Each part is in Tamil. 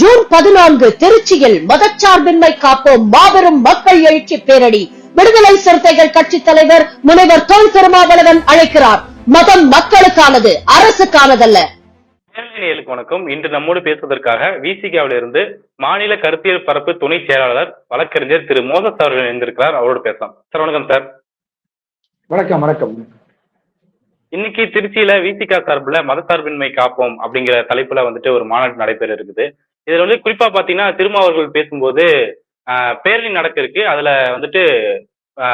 ஜூன் பதினான்கு திருச்சியில் மதச்சார்பின்மை காப்போம் மாபெரும் மக்கள் எழுச்சி பேரணி. விடுதலை சிறுத்தைகள் கட்சி தலைவர் முனைவர் தொல் திருமாவளவன் அழைக்கிறார். மதம் மக்களுக்கானது அரசுக்கானதல்ல. நேயர்களுக்கு வணக்கம். இன்று நம்மோடு பேசுவதற்காக விசிகாவில இருந்து மாநில கருத்தியல் பரப்பு துணை செயலாளர் வழக்கறிஞர் திரு மோசஸ் அவர்கள் இணைந்திருக்கிறார். அவரோடு பேசலாம். சார் வணக்கம் சார். வணக்கம் வணக்கம். இன்னைக்கு திருச்சியில விசிகா சார்புல மதசார்பின்மை காப்போம் அப்படிங்கிற தலைப்புல வந்துட்டு ஒரு மாநாடு நடைபெற இருக்குது. இதுல வந்து குறிப்பா பாத்தீங்கன்னா திருமாவர்கள் பேசும்போது ஆஹ், பேரணி நடக்க இருக்கு அதுல வந்துட்டு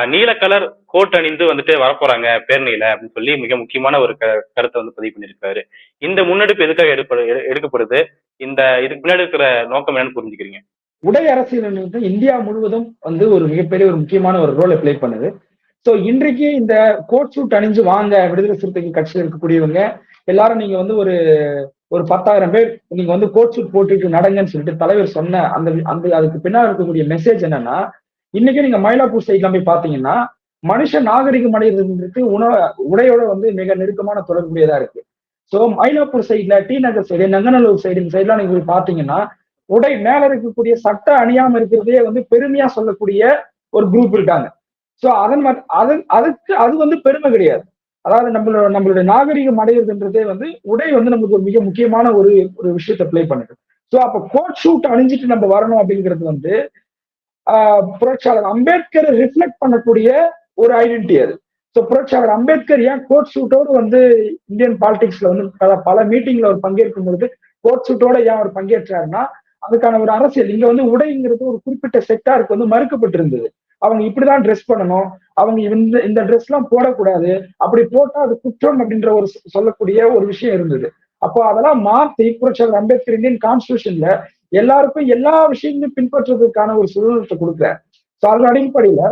நீல கலர் கோட் அணிந்து வந்துட்டு வரப்போறாங்க பேரணியில அப்படின்னு சொல்லி மிக முக்கியமான ஒரு க- கருத்தை வந்து பதிவு பண்ணியிருக்காரு. இந்த முன்னெடுப்பு எதுக்காக எடுப்ப எடுக்கப்படுது? இந்த இதுக்கு பின்னாடி இருக்கிற நோக்கம் என்னன்னு புரிஞ்சுக்கிறீங்க. உடை அரசியல் வந்து இந்தியா முழுவதும் வந்து ஒரு மிகப்பெரிய ஒரு முக்கியமான ஒரு ரோலை ப்ளே பண்ணுது. ஸோ இன்றைக்கு இந்த கோட் சூட் அணிஞ்சு வாங்க விடுதலை சிறுத்தைகள் கட்சியில் இருக்கக்கூடியவங்க எல்லாரும் நீங்க வந்து ஒரு ஒரு பத்தாயிரம் பேர் நீங்க வந்து கோட் சூட் போட்டுட்டு நடங்கன்னு சொல்லிட்டு தலைவர் சொன்ன அந்த அந்த அதுக்கு பின்னாடி இருக்கக்கூடிய மெசேஜ் என்னன்னா இன்னைக்கு நீங்க மயிலாப்பூர் சைட்லாம் போய் பாத்தீங்கன்னா மனுஷ நாகரிகம் அடைகிறதுக்கு உணவு உடையோட வந்து மிக நெருக்கமான தொடர்புடையதா இருக்கு. ஸோ மயிலாப்பூர் சைட்ல T Nagar side Nanganallur side இந்த சைட்லாம் நீங்க போய் பாத்தீங்கன்னா உடை மேல இருக்கக்கூடிய சட்டை அணியாம இருக்கிறதே வந்து பெருமையா சொல்லக்கூடிய ஒரு குரூப் இருக்காங்க. ஸோ அதன் மத்- அதன் அதுக்கு அது வந்து பெருமை கிடையாது. அதாவது நம்மளோட நம்மளுடைய நாகரிகம் அடையிறதுன்றதே வந்து உடை வந்து நமக்கு ஒரு மிக முக்கியமான ஒரு ஒரு விஷயத்த பிளே பண்ணுது. ஸோ அப்ப கோட் ஷூட் அணிஞ்சிட்டு நம்ம வரணும் அப்படிங்கிறது வந்து ஆஹ், புரட்சியாளர் அம்பேத்கரை ரிஃப்ளெக்ட் பண்ணக்கூடிய ஒரு ஐடென்டிட்டி அது. ஸோ புரட்சியாளர் அம்பேத்கர் ஏன் கோட் ஷூட்டோடு வந்து இந்தியன் பாலிடிக்ஸ்ல வந்து பல பல மீட்டிங்ல அவர் பங்கேற்கும் பொழுது கோட் ஷூட்டோட ஏன் அவர் பங்கேற்றாருன்னா அதுக்கான ஒரு அரசியல். இங்க வந்து உடைங்கிறது ஒரு குறிப்பிட்ட செக்டாருக்கு வந்து மறுக்கப்பட்டிருந்தது. அவங்க இப்படிதான் ட்ரெஸ் பண்ணணும். அவங்க இந்த இந்த ட்ரெஸ் எல்லாம் போடக்கூடாது. அப்படி போட்டா அது குற்றம் அப்படின்ற ஒரு சொல்லக்கூடிய ஒரு விஷயம் இருந்தது. அப்போ அதெல்லாம் மாத்தி புரட்சியாளர் அம்பேத்கர் இந்தியன் கான்ஸ்டியூஷன்ல எல்லாருக்கும் எல்லா விஷயங்களையும் பின்பற்றுறதுக்கான ஒரு சுதந்திரத்தை கொடுக்குறார் ஸோ அதன் அடிப்படையில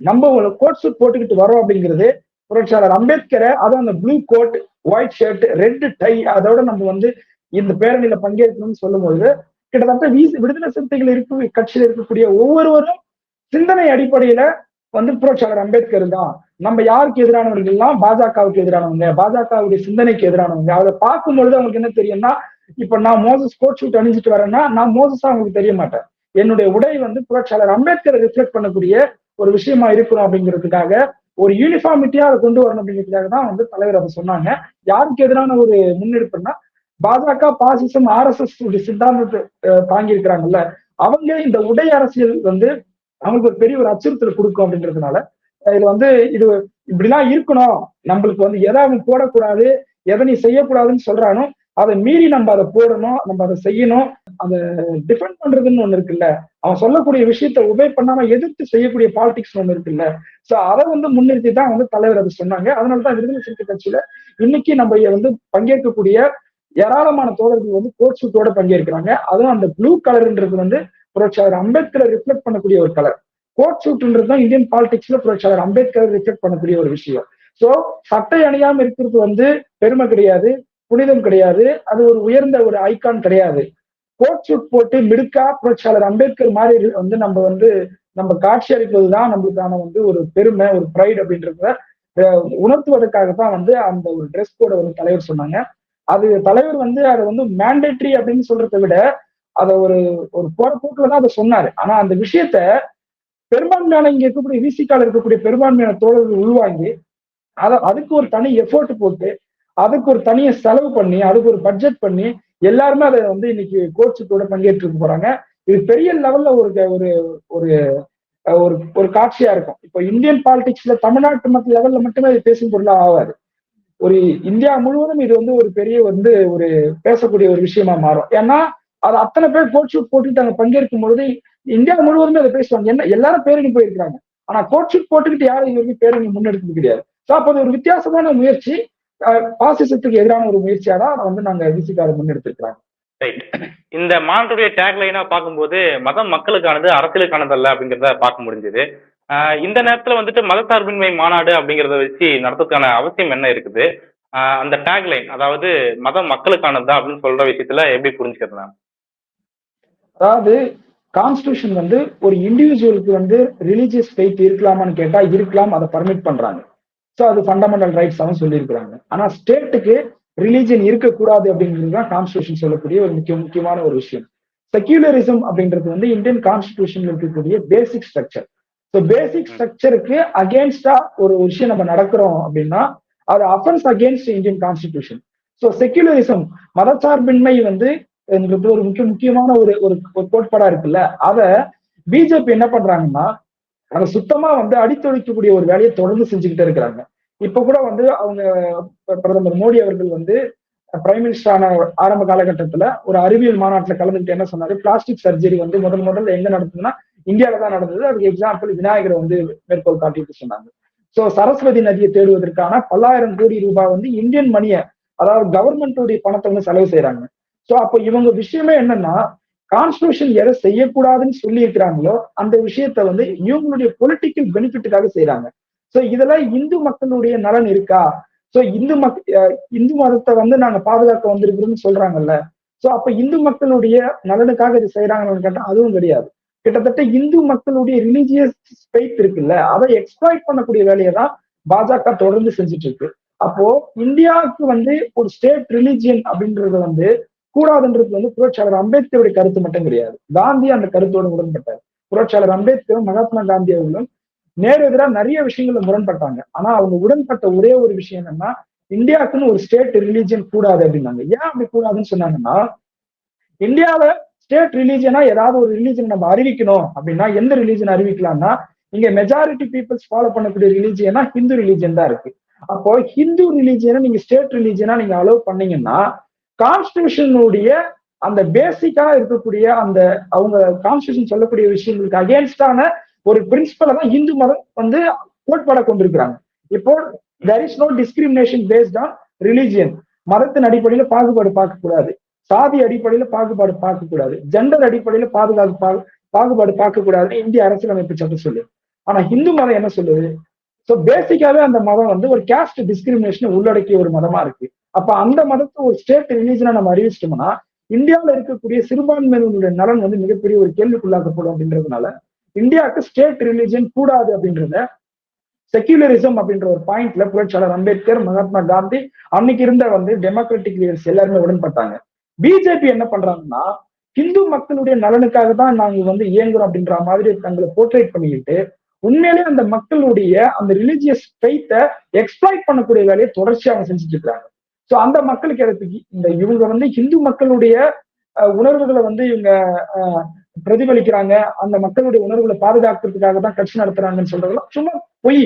நம்ம ஒரு கோட் சூட் போட்டுக்கிட்டு வரோம் அப்படிங்கிறது புரட்சியாளர் அம்பேத்கரை அதுவும் அந்த blue coat white shirt red tie அதோட நம்ம வந்து இந்த பேரணியில பங்கேற்கணும்னு சொல்லும்போது கிட்டத்தட்ட வீசி விடுதலை சிறுத்தைகள் இருக்க கட்சியில் இருக்கக்கூடிய ஒவ்வொருவரும் சிந்தனை அடிப்படையில வந்து புரட்சியாளர் அம்பேத்கர் தான். நம்ம யாருக்கு எதிரானவர்கள் எல்லாம் பாஜகவுக்கு எதிரானவங்க. பாஜகவுடைய சிந்தனைக்கு எதிரானவங்க. அதை பார்க்கும் பொழுது அவங்களுக்கு என்ன தெரியும்னா இப்ப நான் மோசஸ் கோட் ஷூட் அணிஞ்சிட்டு வரேன்னா நான் மோசஸா அவங்களுக்கு தெரிய மாட்டேன். என்னுடைய உடை வந்து புரட்சியாளர் அம்பேத்கரை ரிஃப்ளெக்ட் பண்ணக்கூடிய ஒரு விஷயமா இருக்கணும் அப்படிங்கிறதுக்காக ஒரு யூனிஃபார்மிட்டியா அதை கொண்டு வரணும் அப்படிங்கிறதுக்காக தான் வந்து தலைவர் அவர் சொன்னாங்க. யாருக்கு எதிரான ஒரு முன்னெடுப்புன்னா பாஜக பாசிசம் ஆர்எஸ்எஸ் சித்தாந்தத்தை தாங்கி இருக்கிறாங்கல்ல அவங்க இந்த உடை அரசியல் வந்து அவங்களுக்கு ஒரு பெரிய ஒரு அச்சுறுத்தல் கொடுக்கும் அப்படின்றதுனால இது வந்து இது இப்படிலாம் இருக்கணும். நம்மளுக்கு வந்து எதை அவன் போடக்கூடாது எதை நீ செய்யக்கூடாதுன்னு சொல்றானோ அதை மீறி நம்ம அதை போடணும் நம்ம அதை செய்யணும். அதை டிஃபெண்ட் பண்றதுன்னு ஒண்ணு இருக்குல்ல. அவன் சொல்லக்கூடிய விஷயத்த உபே பண்ணாம எதிர்த்து செய்யக்கூடிய பாலிடிக்ஸ் ஒண்ணு இருக்குல்ல. சோ அதை வந்து முன்னிறுத்தி தான் வந்து தலைவர் அதை சொன்னாங்க. அதனால தான் விடுதலை சிறுத்தை கட்சியில இன்னைக்கு நம்ம வந்து பங்கேற்கக்கூடிய ஏராளமான தோழர்கள் வந்து கோட் சூட்டோட பங்கேற்கிறாங்க. அதுவும் அந்த ப்ளூ கலர்ன்றது வந்து புரட்சியாளர் அம்பேத்கரை ரிஃப்ளெக்ட் பண்ணக்கூடிய ஒரு கலர் கோட் சூட்ன்றது தான் இந்தியன் பாலிடிக்ஸ்ல புரட்சியாளர் அம்பேத்கரை ரிஃப்ளெக்ட் பண்ணக்கூடிய ஒரு விஷயம். சோ சட்டை அணியாம இருக்கிறது வந்து பெருமை கிடையாது புனிதம் கிடையாது அது ஒரு உயர்ந்த ஒரு ஐகான் கிடையாது. கோட் சூட் போட்டு மிடுக்கா புரட்சியாளர் அம்பேத்கர் மாதிரி வந்து நம்ம வந்து நம்ம காட்சி அளிப்பதுதான் நம்மளுக்கான வந்து ஒரு பெருமை ஒரு ப்ரைட் அப்படின்றத உணர்த்துவதற்காக தான் வந்து அந்த ஒரு ட்ரெஸ் கோடை வந்து தலைவர் சொன்னாங்க. அது தலைவர் வந்து அதை வந்து மேண்டேட்ரி அப்படின்னு சொல்றதை விட அதை ஒரு ஒரு போற கூட்டில் தான் அதை சொன்னாரு. ஆனா அந்த விஷயத்த பெரும்பான்மையான இங்க இருக்கக்கூடிய விசிக்கால இருக்கக்கூடிய பெரும்பான்மையான தோழர்கள் உள்வாங்கி அதை அதுக்கு ஒரு தனி எஃபோர்ட் போட்டு அதுக்கு ஒரு தனியை செலவு பண்ணி அதுக்கு ஒரு பட்ஜெட் பண்ணி எல்லாருமே அதை வந்து இன்னைக்கு கோச்சுத்தோட பங்கேற்று போறாங்க. இது பெரிய லெவல்ல ஒரு ஒரு ஒரு ஒரு ஒரு காட்சியா இருக்கும். இப்போ இந்தியன் பாலிடிக்ஸ்ல தமிழ்நாட்டு மக்கள் லெவல்ல மட்டுமே இது பேசும் பொருளா ஆகாது ஒரு இந்தியா முழுவதும் இது வந்து ஒரு பெரிய வந்து ஒரு பேசக்கூடிய ஒரு விஷயமா மாறும். ஏன்னா அது அத்தனை பேர் கோட் ஷூட் போட்டுட்டு அங்க பங்கேற்கும் பொழுது இந்தியா முழுவதுமே அதை பேசுவாங்க என்ன எல்லாரும் பேரணி போயிருக்காங்க ஆனா கோட் ஷூட் போட்டுக்கிட்டு யாரும் இது வரைக்கும் பேரணி முன்னெடுத்தது கிடையாது. ஸோ அப்போ அது ஒரு வித்தியாசமான முயற்சி. அஹ், பாசிசத்துக்கு எதிரான ஒரு முயற்சியா தான் வந்து நாங்க விசிக்கார முன்னெடுத்திருக்கிறாங்க ரைட் இந்த மாநாட்டுடைய டேக் லைனா பார்க்கும்போது மதம் மக்களுக்கானது அரசியலுக்கானது அல்ல அப்படிங்கிறத பார்க்க முடிஞ்சது. இந்த நேரத்துல வந்துட்டு மதசார்பின்மை மாநாடு அப்படிங்கறத வச்சு நடத்துறதுக்கான அவசியம் என்ன இருக்குது? ஆஹ் அந்த டேக்லைன் அதாவது மதம் மக்களுக்கானதா அப்படின்னு சொல்ற விஷயத்துல எப்படி புரிஞ்சுக்கிறது நான் அதாவது கான்ஸ்டியூஷன் வந்து ஒரு இண்டிவிஜுவலுக்கு வந்து ரிலீஜியஸ் ஃபெய்த் இருக்கலாமான்னு கேட்டா இருக்கலாம் அதை பர்மிட் பண்றாங்க. ஸோ அது ஃபண்டமெண்டல் ரைட்ஸ் அவன் சொல்லியிருக்கிறாங்க. ஆனா ஸ்டேட்டுக்கு ரிலீஜியன் இருக்கக்கூடாது அப்படிங்கிறது தான் கான்ஸ்டியூஷன் சொல்லக்கூடிய ஒரு முக்கிய முக்கியமான ஒரு விஷயம். செக்யூலரிசம் அப்படின்றது வந்து இந்தியன் கான்ஸ்டியூஷன் இருக்கக்கூடிய பேசிக் ஸ்ட்ரக்சர் ஸோ பேசிக் ஸ்ட்ரக்சருக்கு அகேன்ஸ்டா ஒரு விஷயம் நம்ம நடக்கிறோம் அப்படின்னா அது offence against Indian constitution so secularism மதச்சார்பின்மை வந்து எங்களுக்கு ஒரு முக்கிய முக்கியமான ஒரு ஒரு கோட்பாடா இருக்குல்ல? அத பிஜேபி என்ன பண்றாங்கன்னா அதை சுத்தமா வந்து அடித்தொழிக்கக்கூடிய ஒரு வேலையை தொடர்ந்து செஞ்சுக்கிட்டே இருக்கிறாங்க. இப்ப கூட வந்து அவங்க பிரதமர் மோடி அவர்கள் வந்து பிரைம் மினிஸ்டரான ஆரம்ப காலகட்டத்துல ஒரு அறிவியல் மாநாட்டுல கலந்துக்கிட்டு என்ன சொன்னாரு? பிளாஸ்டிக் சர்ஜரி வந்து முதல் முதல்ல எங்க நடந்ததுன்னா இந்தியாவில தான் நடந்தது. அதுக்கு எக்ஸாம்பிள் விநாயகரை வந்து மேற்கோள் காட்டிட்டு சொன்னாங்க. சோ சரஸ்வதி நதியை தேடுவதற்கான பல்லாயிரம் கோடி ரூபாய் வந்து இந்தியன் மணியை அதாவது கவர்மெண்டோடைய பணத்தை வந்து செலவு செய்யறாங்க சோ அப்போ இவங்க விஷயமே என்னன்னா கான்ஸ்டியூஷன் எதை செய்யக்கூடாதுன்னு சொல்லி இருக்கிறாங்களோ அந்த விஷயத்த வந்து இவங்களுடைய பொலிட்டிக்கல் பெனிஃபிட்டுக்காக செய்யறாங்க சோ இதெல்லாம் இந்து மக்களுடைய நலன் இருக்கா? சோ இந்து மக் இந்து மதத்தை வந்து நாங்க பாதுகாக்க வந்திருக்கிறோம்னு சொல்றாங்கல்ல. சோ அப்ப இந்து மக்களுடைய நலனுக்காக இது செய்யறாங்கன்னு கேட்டா அதுவும் கிடையாது. கிட்டத்தட்ட இந்து மக்களுடைய ரிலீஜியஸ் ஸ்பெய்த் இருக்குல்ல அதை எக்ஸ்பிளாய்ட் பண்ணக்கூடிய வேலையை தான் பாஜக தொடர்ந்து செஞ்சுட்டு இருக்கு. அப்போ இந்தியாவுக்கு வந்து ஒரு ஸ்டேட் ரிலிஜியன் அப்படின்றது வந்து கூடாதுன்றது வந்து புரட்சியாளர் அம்பேத்கருடைய கருத்து மட்டும் கிடையாது. காந்தி அந்த கருத்தோடு உடன்பட்டார். புரட்சியாளர் அம்பேத்கரும் மகாத்மா காந்தி அவர்களும் நேர் எதிராக நிறைய விஷயங்கள்ல முரண்பட்டாங்க. ஆனா அவங்க உடன்பட்ட ஒரே ஒரு விஷயம் என்னன்னா இந்தியாவுக்குன்னு ஒரு ஸ்டேட் ரிலீஜியன் கூடாது அப்படின்னாங்க. ஏன் அப்படி கூடாதுன்னு சொன்னாங்கன்னா இந்தியாவில ஸ்டேட் ரிலீஜியனா ஏதாவது ஒரு ரிலீஜன் நம்ம அறிவிக்கணும் அப்படின்னா எந்த ரிலீஜன் அறிவிக்கலாம்னா இங்க மெஜாரிட்டி பீப்புள்ஸ் ஃபாலோ பண்ணக்கூடிய ரிலீஜியனா ஹிந்து ரிலீஜியன் தான் இருக்கு. அப்போ ஹிந்து ரிலீஜியனை நீங்க ஸ்டேட் ரிலீஜியனா நீங்க அலோவ் பண்ணீங்கன்னா கான்ஸ்டியூஷனுடைய அந்த பேசிக்கா இருக்கக்கூடிய அந்த அவங்க கான்ஸ்டியூஷன் சொல்லக்கூடிய விஷயங்களுக்கு அகேன்ஸ்டான ஒரு பிரின்சிபலை தான் இந்து மதம் வந்து கோட்பாட கொண்டிருக்கிறாங்க. இப்போ there is no discrimination based on religion மதத்தின் அடிப்படையில பாகுபாடு பார்க்கக்கூடாது. சாதி அடிப்படையில பாகுபாடு பார்க்கக்கூடாது. ஜெண்டர் அடிப்படையில பாதுகாப்பு பாகுபாடு பார்க்கக்கூடாதுன்னு இந்திய அரசியலமைப்பு சட்டம் சொல்லுது. ஆனா இந்து மதம் என்ன சொல்லுது? ஸோ பேசிக்காவே அந்த மதம் வந்து ஒரு கேஸ்ட் டிஸ்கிரிமினேஷன் உள்ளடக்கிய ஒரு மதமா இருக்கு. அப்ப அந்த மதத்தை ஒரு ஸ்டேட் ரிலீஜனா நம்ம அறிவிச்சிட்டோம்னா இந்தியாவில இருக்கக்கூடிய சிறுபான்மையினுடைய நலன் வந்து மிகப்பெரிய ஒரு கேள்விக்குள்ளாக்கப்படும் அப்படின்றதுனால இந்தியாவுக்கு ஸ்டேட் ரிலீஜன் கூடாது அப்படின்றத செக்யூலரிசம் அப்படின்ற ஒரு பாயிண்ட்ல புரட்சியாளர் அம்பேத்கர் மகாத்மா காந்தி அன்னைக்கு இருந்த வந்து டெமோக்ராட்டிக் லீடர்ஸ் எல்லாருமே உடன்பட்டாங்க. பிஜேபி என்ன பண்றாங்கன்னா இந்து மக்களுடைய நலனுக்காக தான் நாங்க வந்து இயங்குறோம் அப்படின்ற மாதிரி தங்களை போர்ட்ரேட் பண்ணிக்கிட்டு உண்மையிலே அந்த மக்களுடைய அந்த ரிலிஜியஸ் ஃபெய்த்தை எக்ஸ்பிளைட் பண்ணக்கூடிய வேலையை தொடர்ச்சியாக அவங்க செஞ்சுட்டு இருக்காங்க ஸோ அந்த மக்களுக்கு எதுக்கு இந்த இவங்க வந்து இந்து மக்களுடைய உணர்வுகளை வந்து இவங்க பிரதிபலிக்கிறாங்க. அந்த மக்களுடைய உணர்வுகளை பாதுகாக்கிறதுக்காக தான் கட்சி நடத்துறாங்கன்னு சொல்றதெல்லாம் சும்மா பொய்.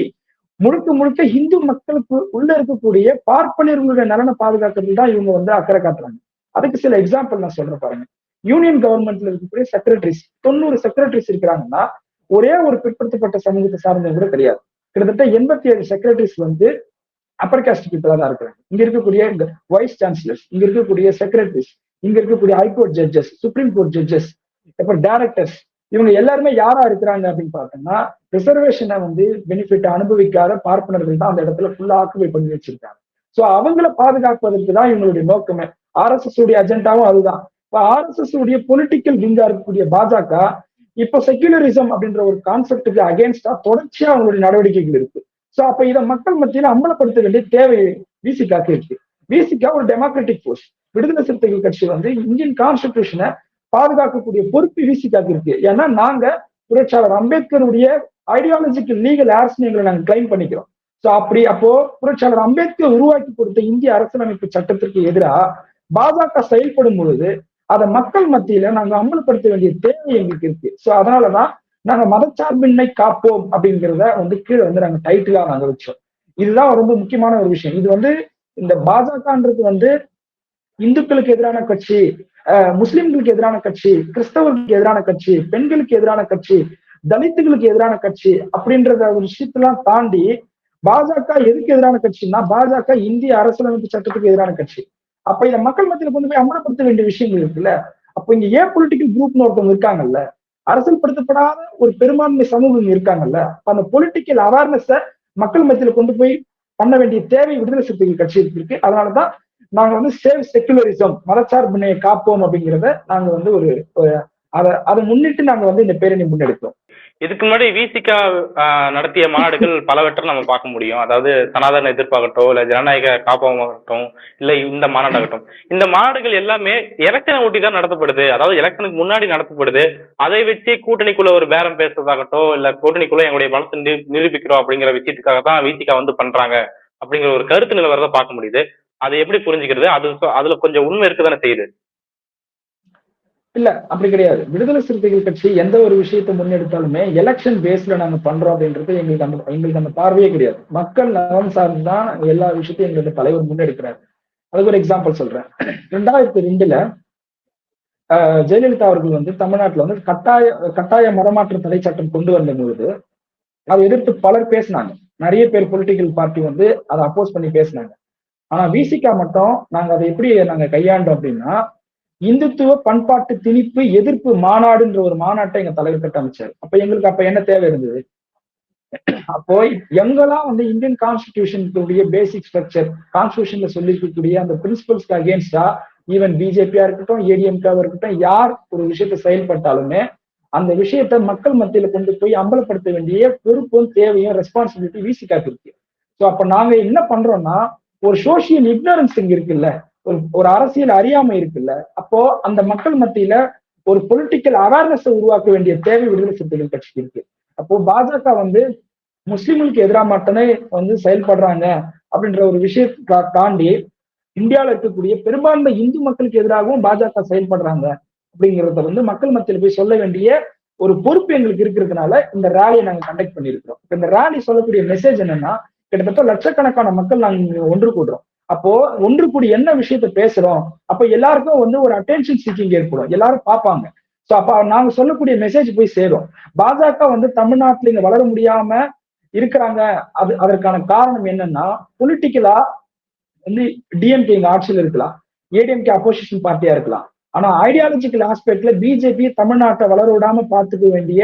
முழுக்க முழுக்க இந்து மக்களுக்கு உள்ள இருக்கக்கூடிய பார்ப்பனர்களுடைய நலனை பாதுகாக்கிறது தான் இவங்க வந்து அக்கறை காட்டுறாங்க. அதுக்கு சில எக்ஸாம்பிள் நான் சொல்றேன் பாருங்க. யூனியன் கவர்மெண்ட்ல இருக்கக்கூடிய செக்ரட்டரிஸ் தொண்ணூறு செக்ரட்டரிஸ் இருக்கிறாங்கன்னா ஒரே ஒரு பிற்படுத்தப்பட்ட சமூகத்தை சார்ந்தவங்க கூட கிடையாது. கிட்டத்தட்ட எண்பத்தி ஏழு செக்ரட்டரிஸ் வந்து அப்பர் காஸ்ட் பீப்புளா தான் இருக்கிறாங்க. இங்க இருக்கக்கூடிய வைஸ் சான்சலர்ஸ் இங்க இருக்கக்கூடிய செக்ரட்டரிஸ் இங்க இருக்கக்கூடிய high court judges supreme court judges அப்புறம் டேரக்டர்ஸ் இவங்க எல்லாருமே யாரா இருக்கிறாங்க அப்படின்னு பார்த்தோம்னா ரிசர்வேஷனை வந்து பெனிஃபிட் அனுபவிக்காத பார்ப்பனர்கள் தான் அந்த இடத்துல ஃபுல்லா ஆக்குபை பண்ணி வச்சிருக்காங்க. ஸோ அவங்கள பாதுகாப்பதற்கு தான் இவங்களுடைய நோக்கமே. ஆர்எஸ்எஸ் உடைய அஜெண்டாவும் அதுதான். இப்போ ஆர்எஸ்எஸ் உடைய பொலிட்டிக்கல் விங்கா இருக்கக்கூடிய பாஜக இப்போ செக்யூலரிசம் அப்படின்ற ஒரு கான்செப்டுக்கு அகேன்ஸ்டா தொடர்ச்சியா அவங்களுடைய நடவடிக்கைகள் இருக்கு. ஸோ அப்ப இதை மக்கள் மத்தியில அமலப்படுத்த வேண்டிய தேவை விசிகாக்கு இருக்கு. விசிகா ஒரு டெமோக்ராட்டிக் ஃபோர்ஸ் விடுதலை சிறுத்தைகள் கட்சி வந்து இந்தியன் கான்ஸ்டிடியூஷனை பாதுகாக்கக்கூடிய பொறுப்பு விசிகாக்கு இருக்கு. ஏன்னா நாங்க புரட்சியாளர் அம்பேத்கருடைய ஐடியாலஜிக்கல் லீகல் ஆர்ஸ்னு எங்களை நாங்க கிளைம் பண்ணிக்கிறோம். ஸோ அப்படி அப்போ புரட்சியாளர் அம்பேத்கர் உருவாக்கி கொடுத்த இந்திய அரசியலமைப்பு சட்டத்திற்கு எதிராக பாஜக செயல்படும் பொழுது அதை மக்கள் மத்தியில நாங்க அமல்படுத்த வேண்டிய தேவை எங்களுக்கு இருக்கு. ஸோ அதனாலதான் நாங்க மதச்சார்பின்மை காப்போம் அப்படிங்கிறத வந்து கீழே வந்து நாங்க டைட்டிலா நாங்க வச்சோம். இதுதான் ரொம்ப முக்கியமான ஒரு விஷயம். இது வந்து இந்த பாஜகன்றது வந்து இந்துக்களுக்கு எதிரான கட்சி முஸ்லிம்களுக்கு எதிரான கட்சி கிறிஸ்தவர்களுக்கு எதிரான கட்சி பெண்களுக்கு எதிரான கட்சி தலித்துகளுக்கு எதிரான கட்சி அப்படின்றத ஒரு விஷயத்தெல்லாம் தாண்டி பாஜக எதுக்கு எதிரான கட்சின்னா பாஜக இந்திய அரசியலமைப்பு சட்டத்துக்கு எதிரான கட்சி. அப்ப இதை மக்கள் மத்தியில கொண்டு போய் அமலப்படுத்த வேண்டிய விஷயங்கள் இருக்குல்ல? அப்ப இங்க ஏன் பொலிட்டிக்கல் குரூப்னு ஒருத்தவங்க இருக்காங்கல்ல அரசியல்படுத்தப்படாத ஒரு பெரும்பான்மை சமூகம் இருக்காங்கல்ல அந்த பொலிட்டிக்கல் அவேர்னஸ மக்கள் மத்தியில கொண்டு போய் பண்ண வேண்டிய தேவை விடுதலை சிறுத்தைகள் கட்சிக்கு இருக்கு. அதனாலதான் நாங்க வந்து சேவ் செக்குலரிசம் மதச்சார்பினையை காப்போம் அப்படிங்கிறத நாங்க வந்து ஒரு அதை அதை முன்னிட்டு நாங்க வந்து இந்த பேரணி முன்னெடுத்தோம். இதுக்கு முன்னாடி விசிகா நடத்திய மாநாடுகள் பலவற்றை நம்ம பார்க்க முடியும். அதாவது சனாதன எதிர்ப்பாகட்டும் இல்ல ஜனநாயக காப்பகமாகட்டும் இல்ல இந்த மாநாடாகட்டும். இந்த மாநாடுகள் எல்லாமே எலெக்ஷனை ஒட்டி தான் நடத்தப்படுது. அதாவது எலெக்ஷனுக்கு முன்னாடி நடத்தப்படுது. அதை வச்சு கூட்டணிக்குள்ள ஒரு பேரம் பேசுறதாகட்டும் இல்ல கூட்டணிக்குள்ள எங்களுடைய பலத்தை நிரூ- நிரூபிக்கிறோம் அப்படிங்கிற விஷயத்துக்காக தான் விசிகா வந்து பண்றாங்க. அப்படிங்கிற ஒரு கருத்து நிலவரத்தை பார்க்க முடியுது. அதை எப்படி புரிஞ்சுக்கிறது? அது அதுல கொஞ்சம் உண்மை இருக்குதானே செய்யுது. இல்ல அப்படி கிடையாது. விடுதலை சிறுத்தைகள் கட்சி எந்த ஒரு விஷயத்தை முன்னெடுத்தாலுமே எலெக்ஷன் பேஸ்ல நாங்க பண்றோம் அப்படின்றது எங்களுக்கு அந்த எங்களுக்கு அந்த பார்வையே கிடையாது. மக்கள் நலன் சார்ந்து தான் எல்லா விஷயத்தையும் எங்களுடைய தலைவர் முன்னெடுக்கிறார். அதுக்கு ஒரு எக்ஸாம்பிள் சொல்றேன். ரெண்டாயிரத்தி ரெண்டுல ஆஹ், ஜெயலலிதா அவர்கள் வந்து தமிழ்நாட்டுல வந்து கட்டாய கட்டாய மரமாற்ற தடை சட்டம் கொண்டு வந்த பொழுது அதை எதிர்த்து பலர் பேசினாங்க. நிறைய பேர் பொலிட்டிக்கல் பார்ட்டி வந்து அதை அப்போஸ் பண்ணி பேசினாங்க. ஆனா விசிகா மட்டும் நாங்க அதை எப்படி நாங்க கையாண்டோம் அப்படின்னா இந்துத்துவ பண்பாட்டு திணிப்பு எதிர்ப்பு மாநாடுன்ற ஒரு மாநாட்டை எங்க தலைவர் கட்டமைச்சார். அப்ப எங்களுக்கு அப்ப என்ன தேவை இருந்தது? அப்போ எங்கெல்லாம் வந்து இந்தியன் கான்ஸ்டிடியூஷனுடைய பேசிக் ஸ்ட்ரக்சர் கான்ஸ்டியூஷன்ல சொல்லிருக்கக்கூடிய அந்த பிரின்சிபல்ஸ்க்கு அகேன்ஸ்டா ஈவன் பிஜேபியா இருக்கட்டும் ஏடிஎம்காவா இருக்கட்டும் யார் ஒரு விஷயத்தை செயல்பட்டாலுமே அந்த விஷயத்தை மக்கள் மத்தியில கொண்டு போய் அம்பலப்படுத்த வேண்டிய பொறுப்பும் தேவையும் ரெஸ்பான்சிபிலிட்டி வீசி இருக்கு. ஸோ அப்ப நாங்க என்ன பண்றோம்னா ஒரு சோசியல் இக்னரன்ஸ் இங்க இருக்குல்ல ஒரு ஒரு அரசியல் அறியாமை இருக்குல்ல அப்போ அந்த மக்கள் மத்தியில ஒரு பொலிட்டிக்கல் அவேர்னஸ் உருவாக்க வேண்டிய தேவை விடுதலை சிறுத்தைகள் கட்சிக்கு இருக்கு. அப்போ பாஜக வந்து முஸ்லிம்களுக்கு எதிராக மட்டுமே வந்து செயல்படுறாங்க அப்படின்ற ஒரு விஷயத்தை தாண்டி இந்தியாவில் இருக்கக்கூடிய பெரும்பான்மை இந்து மக்களுக்கு எதிராகவும் பாஜக செயல்படுறாங்க அப்படிங்கிறத வந்து மக்கள் மத்தியில் போய் சொல்ல வேண்டிய ஒரு பொறுப்பு எங்களுக்கு இருக்கிறதுனால இந்த ரேலியை நாங்கள் கண்டக்ட் பண்ணியிருக்கிறோம். இந்த ரேலி சொல்லக்கூடிய மெசேஜ் என்னன்னா கிட்டத்தட்ட லட்சக்கணக்கான மக்கள் நாங்கள் ஒன்று கூடுறோம். அப்போ ஒன்று கூடி என்ன விஷயத்த பேசுறோம்? அப்ப எல்லாருக்கும் வந்து ஒரு அட்டென்ஷன் சீக்கிங் ஏற்படும். எல்லாரும் பார்ப்பாங்க. ஸோ அப்ப நாங்க சொல்லக்கூடிய மெசேஜ் போய் சேரும். பாஜக வந்து தமிழ்நாட்டுல இங்க வளர முடியாம இருக்கிறாங்க. அது அதற்கான காரணம் என்னன்னா பொலிட்டிக்கலா வந்து டிஎம்கே இங்க ஆட்சியில் இருக்கலாம். ஏடிஎம்கே அப்போசிஷன் பார்ட்டியா இருக்கலாம். ஆனா ஐடியாலஜிக்கல் ஆஸ்பெக்ட்ல பிஜேபி தமிழ்நாட்டை வளர விடாம பார்த்துக்க வேண்டிய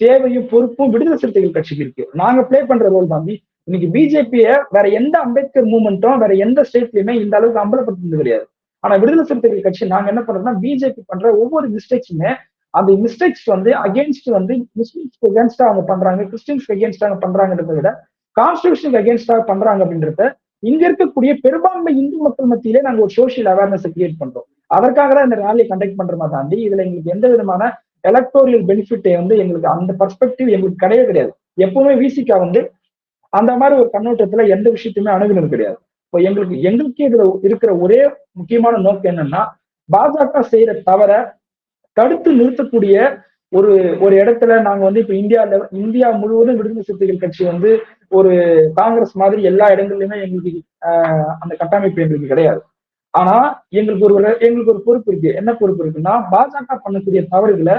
தேவையும் பொறுப்பும் விடுதலை சிறுத்தைகள் கட்சிக்கு இருக்கு. நாங்க ப்ளே பண்ற ரோல் தான். இன்னைக்கு பிஜேபிய வேற எந்த அம்பேத்கர் மூவ்மெண்ட்டும் வேற எந்த ஸ்டேட்லயுமே இந்த அளவுக்கு அம்பலப்படுத்துறது கிடையாது. ஆனா விடுதலை சிறுத்தைகள் கட்சி நாங்க என்ன பண்றோம்னா பிஜேபி பண்ற ஒவ்வொரு மிஸ்டேக்ஸுமே அந்த மிஸ்டேக்ஸ் வந்து அகேன்ஸ்ட் வந்து முஸ்லிம்ஸ்க்கு அகேன்ஸ்டா அவங்க பண்றாங்க கிறிஸ்டின்ஸ்க்கு அகேன்ஸ்டா அவங்க பண்றாங்கன்றத விட கான்ஸ்டியூஷனுக்கு அகேன்ஸ்டா பண்றாங்க அப்படின்றத இங்க இருக்கக்கூடிய பெரும்பான்மை இந்து மக்கள் மத்தியிலே நாங்க ஒரு சோஷியல் அவேர்னஸ் கிரியேட் பண்றோம். அதற்காக தான் இந்த ரேலியை கண்டக்ட் பண்றமா தாண்டி இதுல எங்களுக்கு எந்த விதமான எலக்டோரியல் பெனிஃபிட்டை வந்து எங்களுக்கு அந்த பர்ஸ்பெக்டிவ் எங்களுக்கு கிடையவே கிடையாது. எப்பவுமே விசிகா வந்து அந்த மாதிரி ஒரு கண்ணோட்டத்துல எந்த விஷயத்தையுமே அணுகுனது கிடையாது. இப்போ எங்களுக்கு எங்களுக்கு இதுல இருக்கிற ஒரே முக்கியமான நோக்கம் என்னன்னா பாஜக செய்யற தவற தடுத்து நிறுத்தக்கூடிய ஒரு ஒரு இடத்துல நாங்க வந்து இப்ப இந்தியா இந்தியா முழுவதும் விடுதலை சிறுத்தைகள் கட்சி வந்து ஒரு காங்கிரஸ் மாதிரி எல்லா இடங்கள்லயுமே எங்களுக்கு அந்த கட்டமைப்பு எங்களுக்கு கிடையாது. ஆனா எங்களுக்கு ஒரு எங்களுக்கு ஒரு பொறுப்பு இருக்கு. என்ன பொறுப்பு இருக்குன்னா பாஜக பண்ணக்கூடிய தவறுகளை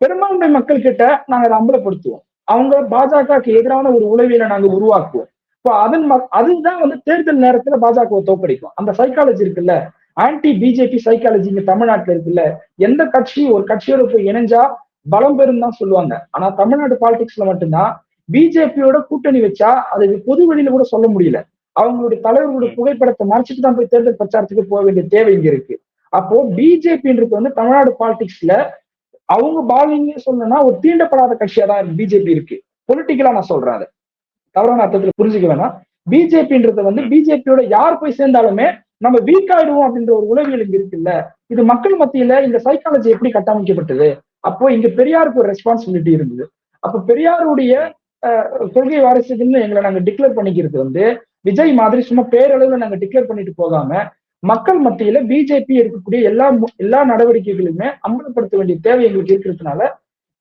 பெரும்பான்மை மக்கள் கிட்ட நாங்க அதை அம்பலப்படுத்துவோம். அவங்க பாஜகவுக்கு எதிரான ஒரு உளவியலை நாங்க உருவாக்குவோம். இப்போ அதன் ம- அதுதான் வந்து தேர்தல் நேரத்துல பாஜகவை தோக்கடிக்கும் அந்த சைக்காலஜி இருக்குல்ல? ஆன்டி பிஜேபி சைக்காலஜி இங்க தமிழ்நாட்டுல இருக்குல்ல? எந்த கட்சி ஒரு கட்சியோட போய் இணைஞ்சா பலம் பெறும் தான் சொல்லுவாங்க. ஆனா தமிழ்நாடு பாலிடிக்ஸ்ல மட்டும்தான் பிஜேபியோட கூட்டணி வச்சா அது பொது வெளியில கூட சொல்ல முடியல. அவங்களுடைய தலைவர்களுடைய புகைப்படத்தை மறைச்சிட்டு தான் போய் தேர்தல் பிரச்சாரத்துக்கு போக வேண்டிய தேவை இங்க இருக்கு. அப்போ பிஜேபின்றது வந்து தமிழ்நாடு பாலிடிக்ஸ்ல அவங்க பாலிங்க சொல்லணும்னா ஒரு தீண்டப்படாத கட்சியா தான் பிஜேபி இருக்கு. பொலிட்டிக்கலா நான் சொல்றேன் அதை. தவறான அர்த்தத்துல புரிஞ்சுக்க வேணாம். பிஜேபின்றது வந்து பிஜேபியோட யார் போய் சேர்ந்தாலுமே நம்ம வீக் ஆயிடுவோம் அப்படின்ற ஒரு உளவியல் இங்க இருக்குல்ல. இது மக்கள் மத்தியில இந்த சைக்காலஜி எப்படி கட்டமைக்கப்பட்டது? அப்போ இங்க பெரியாருக்கு ஒரு ரெஸ்பான்சிபிலிட்டி இருந்தது. அப்ப பெரியாருடைய கொள்கை வாரிசுகள்னு எங்களை நாங்க டிக்ளேர் பண்ணிக்கிறது வந்து விஜய் மாதிரி சும்மா பேரளவுல நாங்க டிக்ளேர் பண்ணிட்டு போகாம மக்கள் மத்தியில பிஜேபி எடுக்கக்கூடிய எல்லா மு- எல்லா நடவடிக்கைகளுமே அமல்படுத்த வேண்டிய தேவை எங்களுக்கு இருக்கிறதுனால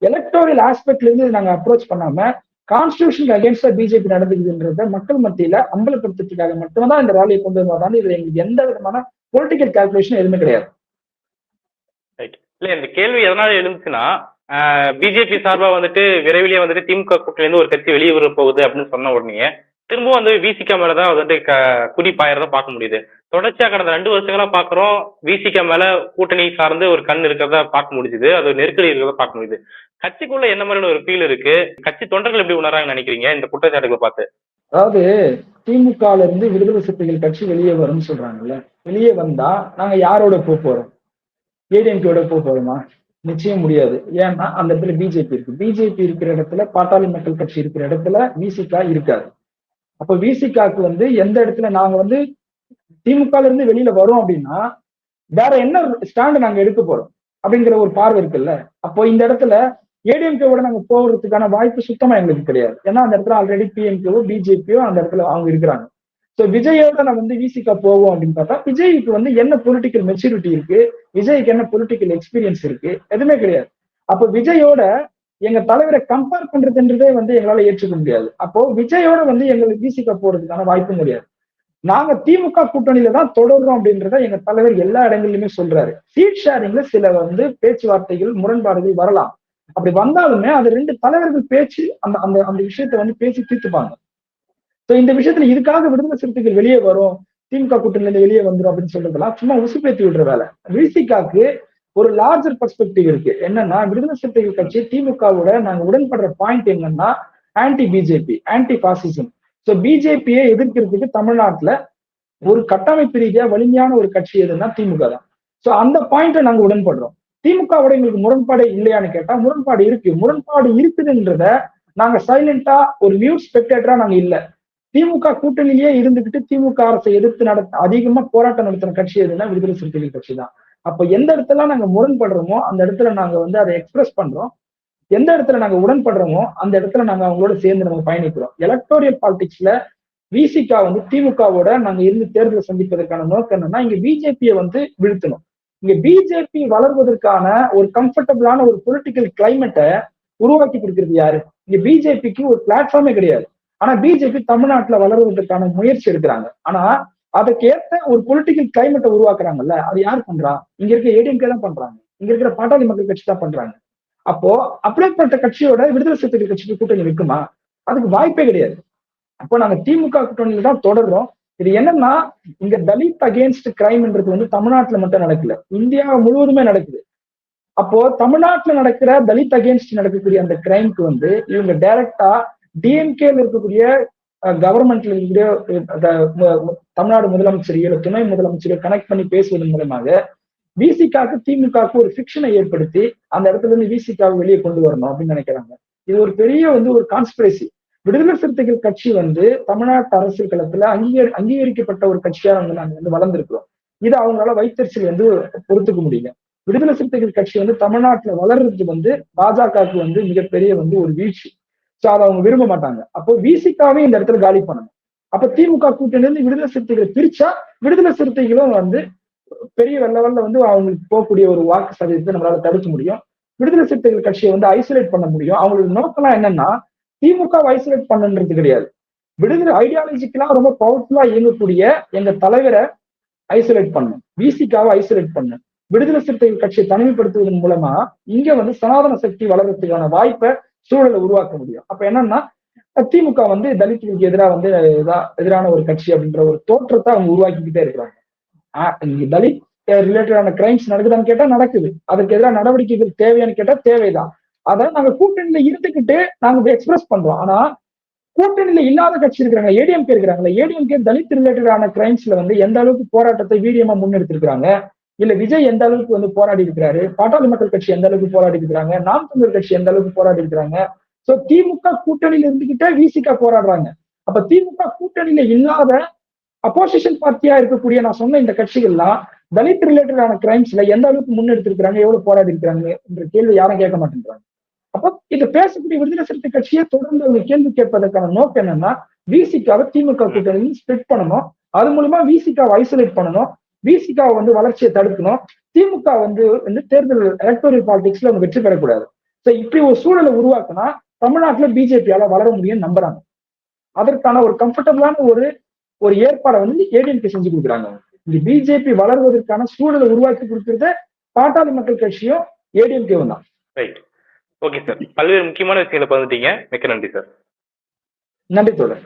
எலக்டோரியல் ஆஸ்பெக்ட்ல இருந்து நாங்க அப்ரோச் பண்ணாம கான்ஸ்டியூஷனுக்கு அகேன்ஸ்டா பிஜேபி நடந்துக்குதுன்றத மக்கள் மத்தியில அம்பலப்படுத்துறதுக்காக மட்டும்தான் இந்த ராலியை கொண்டு வந்தாலும் இதுல எங்களுக்கு எந்த விதமான பொலிட்டிக்கல் கால்குலேஷன் எதுவுமே கிடையாது. இல்ல இந்த கேள்வி எதனால எழுந்துச்சுன்னா பிஜேபி சார்பா வந்துட்டு விரைவிலேயே வந்துட்டு திமுக கூட்டணியில இருந்து ஒரு கட்சி வெளியே வர போகுது அப்படின்னு சொன்ன உடனே திரும்பவும் வந்து விசிகா மேலதான் வந்துட்டு க- குடி பாயறத பார்க்க முடியுது. தொடர்ச்சியா கடந்த ரெண்டு வருஷங்களா பாக்குறோம். விசிகா மேல கூட்டணி சார்ந்து ஒரு கண் இருக்கிறத பார்க்க முடிஞ்சுது. அது நெருக்கடி இருக்கிறத பார்க்க முடியுது. கட்சிக்குள்ள என்ன மாதிரியான ஒரு ஃபீல் இருக்கு? கட்சி தொண்டர்கள் எப்படி உணராங்கன்னு நினைக்கிறீங்க? இந்த குற்றச்சாட்டுகளை பார்த்து. அதாவது திமுக இருந்து விடுதலை சிறுத்தைகள் கட்சி வெளியே வரும்னு சொல்றாங்கல்ல. வெளியே வந்தா நாங்க யாரோட போக போறோம்? ஏடிஎம்கேட போக போறோமா? நிச்சயம் முடியாது. ஏன்னா அந்த இடத்துல பிஜேபி இருக்கு. பிஜேபி இருக்கிற இடத்துல பாட்டாளி மக்கள் கட்சி இருக்கிற இடத்துல விசிகா இருக்காது. அப்ப விசிகாக்கு வந்து எந்த இடத்துல நாங்க வந்து திமுக இருந்து வெளியில வரும் அப்படின்னா வேற என்ன ஸ்டாண்ட் நாங்க எடுக்க போறோம்? அப்படிங்கிற ஒரு பார்வை இருக்குல்ல? அப்போ இந்த இடத்துல ஏடிஎம்கேவோட நாங்க போகிறதுக்கான வாய்ப்பு சுத்தமா எங்களுக்கு கிடையாது. ஏன்னா அந்த இடத்துல ஆல்ரெடி பிஎம்கேவோ பிஜேபியோ அந்த இடத்துல அவங்க இருக்கிறாங்க. ஸோ விஜயோட நான் வந்து விசிகா போவோம் அப்படின்னு பார்த்தா விஜய்க்கு வந்து என்ன பொலிட்டிக்கல் மெச்சூரிட்டி இருக்கு? விஜய்க்கு என்ன பொலிட்டிக்கல் எக்ஸ்பீரியன்ஸ் இருக்கு? எதுவுமே கிடையாது. அப்போ விஜயோட எங்க தலைவரை கம்பேர் பண்றதுன்றதே வந்து எங்களால ஏற்றுக்க முடியாது. அப்போ விஜயோட வந்து எங்களுக்கு விசிகா போறதுக்கான வாய்ப்பு முடியாது நாங்க திமுக கூட்டணியில தான் தொடர்றோம் அப்படின்றத எங்க தலைவர் எல்லா இடங்கள்லயுமே சொல்றாரு. சீட் ஷேரிங்ல சில வந்து பேச்சுவார்த்தைகள் முரண்பாடுகள் வரலாம். அப்படி வந்தாலுமே அது ரெண்டு தலைவர்கள் பேச்சு அந்த அந்த அந்த விஷயத்த வந்து பேசி தீர்த்துப்பாங்க. சோ இந்த விஷயத்துல இதுக்காக விடுதலை சிறுத்தைகள் வெளியே வரும் திமுக கூட்டணியில இருந்து வெளியே வந்துரும் அப்படின்னு சொல்றதெல்லாம் சும்மா உசுப்பேத்தி விடுற வேலை. விசிகாக்கு ஒரு லார்ஜர் பெர்ஸ்பெக்டிவ் இருக்கு. என்னன்னா விடுதலை சிறுத்தைகள் கட்சி திமுகவோட நாங்க உடன்படுற பாயிண்ட் என்னன்னா anti BJP anti fascism so பிஜேபியை எதிர்க்கிறதுக்கு தமிழ்நாட்டுல ஒரு கட்டமைப்பு ரீதியா வலிமையான ஒரு கட்சி எதுன்னா திமுக தான். ஸோ அந்த பாயிண்ட்டை நாங்க உடன்படுறோம். திமுகவோட எங்களுக்கு முரண்பாடு இல்லையான்னு கேட்டா முரண்பாடு இருக்கு. முரண்பாடு இருக்குதுன்றத நாங்க சைலண்டா ஒரு நியூஸ் ஸ்பெக்டேட்டரா நாங்க இல்ல. திமுக கூட்டணியிலேயே இருந்துகிட்டு திமுக அரசை எதிர்த்து நடத்த அதிகமா போராட்டம் நடத்தின கட்சி எதுன்னா விடுதலை சிறுத்தைகள் கட்சி தான். அப்ப எந்த இடத்துல நாங்க முரண்படுறோமோ அந்த இடத்துல நாங்க வந்து அதை எக்ஸ்பிரஸ் பண்றோம். எந்த இடத்துல நாங்க உடன்படுறோமோ அந்த இடத்துல நாங்க அவங்களோட சேர்ந்து நம்ம பயணிக்கிறோம். எலக்டோரியல் பாலிடிக்ஸ்ல விசிகா வந்து திமுகவோட நாங்க இருந்து தேர்தலை சந்திப்பதற்கான நோக்கம் என்னன்னா இங்க பிஜேபியை வந்து வீழ்த்தணும். இங்க பிஜேபி வளர்வதற்கான ஒரு கம்ஃபர்டபுளான ஒரு பொலிட்டிக்கல் கிளைமேட்டை உருவாக்கி கொடுக்கிறது யாரு? இங்க பிஜேபிக்கு ஒரு பிளாட்ஃபார்மே கிடையாது. ஆனா பிஜேபி தமிழ்நாட்டுல வளர்வதற்கான முயற்சி எடுக்கிறாங்க. ஆனா அதுக்கேற்ற ஒரு பொலிட்டிக்கல் கிளைமேட்டை உருவாக்குறாங்கல்ல அது யார் பண்றா? இங்க இருக்க ஏடிஎம்கே தான் பண்றாங்க. இங்க இருக்கிற பாட்டாளி மக்கள் கட்சி தான் பண்றாங்க. அப்போ அப்படிப்பட்ட கட்சியோட விடுதலை சிறுத்தைகள் கட்சிக்கு கூட்டணி இருக்குமா? அதுக்கு வாய்ப்பே கிடையாது. அப்போ நாங்க திமுக கூட்டணியில தான் தொடர்றோம். இது என்னன்னா இங்க தலித் அகேன்ஸ்ட் கிரைம்ன்றது வந்து தமிழ்நாட்டுல மட்டும் நடக்கல. இந்தியா முழுவதுமே நடக்குது. அப்போ தமிழ்நாட்டுல நடக்கிற தலித் அகேன்ஸ்ட் நடக்கக்கூடிய அந்த கிரைம்க்கு வந்து இவங்க டைரக்டா டிஎம்கேல இருக்கக்கூடிய கவர்மெண்ட்ல இருக்கக்கூடிய தமிழ்நாடு முதலமைச்சரையோ துணை முதலமைச்சரையோ கனெக்ட் பண்ணி பேசுவதன் மூலமாக விசிகாக்கு திமுகவுக்கு ஒரு ஃபிக்ஷனை ஏற்படுத்தி அந்த இடத்துல இருந்து விசிகாவை வெளியே கொண்டு வரணும் அப்படின்னு நினைக்கிறாங்க. இது ஒரு பெரிய வந்து ஒரு கான்ஸ்பிரசி விடுதலை சிறுத்தைகள் கட்சி வந்து தமிழ்நாட்டு அரசியல் களத்துல அங்கீகரி அங்கீகரிக்கப்பட்ட ஒரு கட்சியா வந்து நாங்க வந்து வளர்ந்துருக்கிறோம். இது அவங்களால வைத்தறிச்சல் வந்து பொறுத்துக்க முடியல. விடுதலை சிறுத்தைகள் கட்சி வந்து தமிழ்நாட்டுல வளர்றது வந்து பாஜகவுக்கு வந்து மிகப்பெரிய வந்து ஒரு வீழ்ச்சி. சோ அதை அவங்க விரும்ப மாட்டாங்க. அப்போ விசிகாவே இந்த இடத்துல காலி பண்ணணும். அப்ப திமுக கூட்டணி இருந்து விடுதலை சிறுத்தைகளை பிரிச்சா விடுதலை சிறுத்தைகளும் வந்து பெரிய லெவல்ல வந்து அவங்களுக்கு போகக்கூடிய ஒரு வாக்கு சதவீதத்தை நம்மளால தடுக்க முடியும். விடுதலை சிறுத்தைகள் கட்சியை வந்து ஐசோலேட் பண்ண முடியும். அவங்களோட நோக்கம்லாம் என்னன்னா திமுக ஐசோலேட் பண்ணுன்றது கிடையாது. விடுதலை ஐடியாலஜிக்கெல்லாம் ரொம்ப பவர்ஃபுல்லா இயங்கக்கூடிய எங்க தலைவரை ஐசோலேட் பண்ணும் விசிகாவை ஐசோலேட் பண்ணும் விடுதலை சிறுத்தைகள் கட்சியை தனிமைப்படுத்துவதன் மூலமா இங்க வந்து சனாதன சக்தி வளர்றதுக்கான வாய்ப்பை சூழலை உருவாக்க முடியும். அப்ப என்னன்னா திமுக வந்து தலித்துகளுக்கு எதிராக வந்து எதிரான ஒரு கட்சி அப்படின்ற ஒரு தோற்றத்தை அவங்க உருவாக்கிக்கிட்டே இருக்கிறாங்க. தலித் ரிலேட்டடான கிரைம்ஸ் நடக்குதான்னு கேட்டா நடக்குது. அதற்கு எதிராக நடவடிக்கைகள் தேவையான்னு கேட்டா தேவைதான். அதை நாங்க கூட்டணியில இருந்துகிட்டு நாங்க எக்ஸ்பிரஸ் பண்றோம். ஆனா கூட்டணியில இல்லாத கட்சி இருக்கிறாங்க ஏடிஎம்கே இருக்கிறாங்களா ஏடிஎம்கே தலித் ரிலேட்டடான கிரைம்ஸ்ல வந்து எந்த அளவுக்கு போராட்டத்தை வீரியமா முன்னெடுத்திருக்கிறாங்க? இல்ல விஜய் எந்த அளவுக்கு வந்து போராடி இருக்கிறாரு? பாட்டாளி மக்கள் கட்சி எந்த அளவுக்கு போராடி இருக்கிறாங்க? நாம் தமிழர் கட்சி எந்த அளவுக்கு போராடி இருக்கிறாங்க? சோ திமுக கூட்டணியில இருந்துகிட்டே விசிகா போராடுறாங்க. அப்ப திமுக கூட்டணியில இல்லாத அப்போசிஷன் பார்ட்டியா இருக்கக்கூடிய நான் சொன்ன இந்த கட்சிகள்லாம் தலித் ரிலேட்டடான கிரைம்ஸ்ல எந்த அளவுக்கு முன்னெடுத்திருக்கிறாங்க எவ்வளவு போராடி இருக்கிறாங்க என்ற கேள்வி யாரும் கேட்க மாட்டேங்கிறாங்க அப்ப இது பேசக்கூடிய விடுதலை சிறுத்தை கட்சியை தொடர்ந்து அவங்க கேள்வி கேட்பதற்கான நோக்கம் என்னன்னா விசிகாவை திமுக கூட்டணியும் ஸ்பிட் பண்ணணும். அது மூலமா விசிகாவை ஐசோலேட் பண்ணணும். விசிகாவை வந்து வளர்ச்சியை தடுக்கணும். திமுக வந்து வந்து தேர்தல் எலக்டோரியல் பாலிடிக்ஸ்ல அவங்க வெற்றி பெறக்கூடாது. சோ இப்படி ஒரு சூழலை உருவாக்குனா தமிழ்நாட்டுல பிஜேபியால வளர முடியும்னு நம்புறாங்க. அதற்கான ஒரு கம்ஃபர்டபுளான ஒரு ஒரு ஏற்பாடை வந்து ஏடிஎம்கே செஞ்சு கொடுக்குறாங்க. இந்த பிஜேபி வளர்வதற்கான சூழலை உருவாக்கி கொடுக்கறத பாட்டாளி மக்கள் கட்சியும் ஏடிஎம்கேவும் தான். ரைட் ஓகே சார் பல்வேறு முக்கியமான விஷயங்களை பகிர்ந்துட்டீங்க. மிக்க நன்றி சார் நன்றி தோழர்.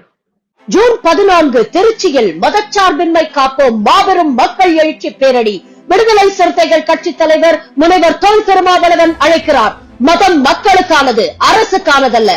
ஜூன் பதினான்கு திருச்சியில் மதச்சார்பின்மை காப்போம் மாபெரும் மக்கள் எழுச்சி பேரணி விடுதலை சிறுத்தைகள் கட்சி தலைவர் முனைவர் தொல் திருமாவளவன் அழைக்கிறார். மதம் மக்களுக்கானது அரசுக்கானதல்ல.